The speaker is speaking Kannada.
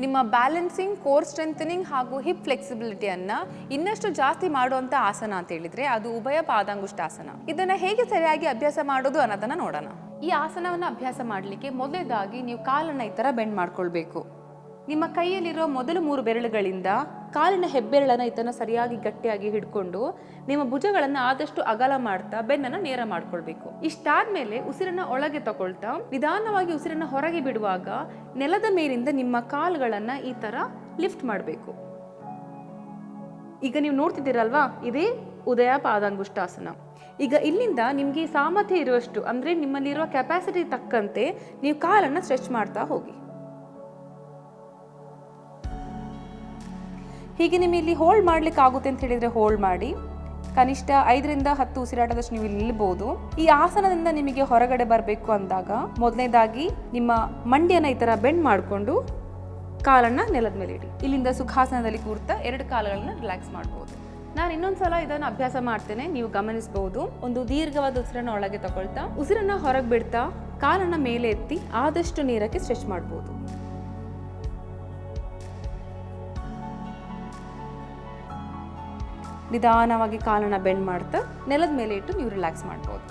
ನಿಮ್ಮ ಬ್ಯಾಲೆನ್ಸಿಂಗ್ ಕೋರ್ ಸ್ಟ್ರೆಂಥನಿಂಗ್ ಹಾಗೂ ಹಿಪ್ ಫ್ಲೆಕ್ಸಿಬಿಲಿಟಿಯನ್ನು ಇನ್ನಷ್ಟು ಜಾಸ್ತಿ ಮಾಡುವಂಥ ಆಸನ ಅಂತ ಹೇಳಿದರೆ ಅದು ಉಭಯ ಪಾದಾಂಗುಷ್ಟಾಸನ. ಇದನ್ನ ಹೇಗೆ ಸರಿಯಾಗಿ ಅಭ್ಯಾಸ ಮಾಡೋದು ಅನ್ನೋದನ್ನ ನೋಡೋಣ. ಈ ಆಸನವನ್ನ ಅಭ್ಯಾಸ ಮಾಡಲಿಕ್ಕೆ ಮೊದಲೇದಾಗಿ ನೀವು ಕಾಲನ್ನು ಈ ಥರ ಬೆಂಡ್ ಮಾಡ್ಕೊಳ್ಬೇಕು. ನಿಮ್ಮ ಕೈಯಲ್ಲಿರೋ ಮೊದಲು ಮೂರು ಬೆರಳುಗಳಿಂದ ಕಾಲಿನ ಹೆಬ್ಬೆರಳನ್ನು ಇದನ್ನು ಸರಿಯಾಗಿ ಗಟ್ಟಿಯಾಗಿ ಹಿಡ್ಕೊಂಡು ನಿಮ್ಮ ಭುಜಗಳನ್ನು ಆದಷ್ಟು ಅಗಲ ಮಾಡ್ತಾ ಬೆನ್ನನ್ನು ನೇರ ಮಾಡ್ಕೊಳ್ಬೇಕು. ಇಷ್ಟಾದ್ಮೇಲೆ ಉಸಿರನ್ನ ಒಳಗೆ ತಗೊಳ್ತಾ ನಿಧಾನವಾಗಿ ಉಸಿರನ್ನ ಹೊರಗೆ ಬಿಡುವಾಗ ನೆಲದ ಮೇಲಿಂದ ನಿಮ್ಮ ಕಾಲುಗಳನ್ನ ಈ ತರ ಲಿಫ್ಟ್ ಮಾಡಬೇಕು. ಈಗ ನೀವು ನೋಡ್ತಿದ್ದೀರಲ್ವಾ? ಇದೇ ಉದಯ ಪಾದಾಂಗುಷ್ಟಾಸನ. ಈಗ ಇಲ್ಲಿಂದ ನಿಮಗೆ ಸಾಮರ್ಥ್ಯ ಇರುವಷ್ಟು, ಅಂದ್ರೆ ನಿಮ್ಮಲ್ಲಿರುವ ಕೆಪಾಸಿಟಿ ತಕ್ಕಂತೆ ನೀವು ಕಾಲನ್ನ ಸ್ಟ್ರೆಚ್ ಮಾಡ್ತಾ ಹೋಗಿ. ಹೀಗೆ ನಿಮಗೆ ಇಲ್ಲಿ ಹೋಲ್ಡ್ ಮಾಡ್ಲಿಕ್ಕೆ ಆಗುತ್ತೆ ಅಂತ ಹೇಳಿದ್ರೆ ಹೋಲ್ಡ್ ಮಾಡಿ. ಕನಿಷ್ಠ ಐದರಿಂದ ಹತ್ತು ಉಸಿರಾಟದಷ್ಟು ನೀವು ಇಲ್ಲಿ ನಿಲ್ಬಹುದು ಈ ಆಸನದಿಂದ ನಿಮಗೆ ಹೊರಗಡೆ ಬರಬೇಕು ಅಂದಾಗ ಮೊದಲನೇದಾಗಿ ನಿಮ್ಮ ಮಂಡಿಯನ್ನ ಈ ತರ ಬೆಂಡ್ ಮಾಡಿಕೊಂಡು ಕಾಲನ್ನ ನೆಲದ ಮೇಲೆ ಇಡಿ. ಇಲ್ಲಿಂದ ಸುಖಾಸನದಲ್ಲಿ ಕೂರ್ತಾ ಎರಡು ಕಾಲುಗಳನ್ನ ರಿಲ್ಯಾಕ್ಸ್ ಮಾಡ್ಬೋದು. ನಾನು ಇನ್ನೊಂದು ಸಲ ಇದನ್ನು ಅಭ್ಯಾಸ ಮಾಡ್ತೇನೆ, ನೀವು ಗಮನಿಸಬಹುದು ಒಂದು ದೀರ್ಘವಾದ ಉಸಿರನ್ನ ಒಳಗೆ ತಗೊಳ್ತಾ, ಉಸಿರನ್ನ ಹೊರಗೆ ಬಿಡ್ತಾ, ಕಾಲನ್ನ ಮೇಲೆ ಎತ್ತಿ ಆದಷ್ಟು ನೀರಕ್ಕೆ ಸ್ಟ್ರೆಚ್ ಮಾಡ್ಬೋದು. ನಿಧಾನವಾಗಿ ಕಾಲನ್ನು ಬೆಂಡ್ ಮಾಡ್ತಾ ನೆಲದ ಮೇಲೆ ಇಟ್ಟು ನೀವು ರಿಲ್ಯಾಕ್ಸ್ ಮಾಡ್ಬೋದು.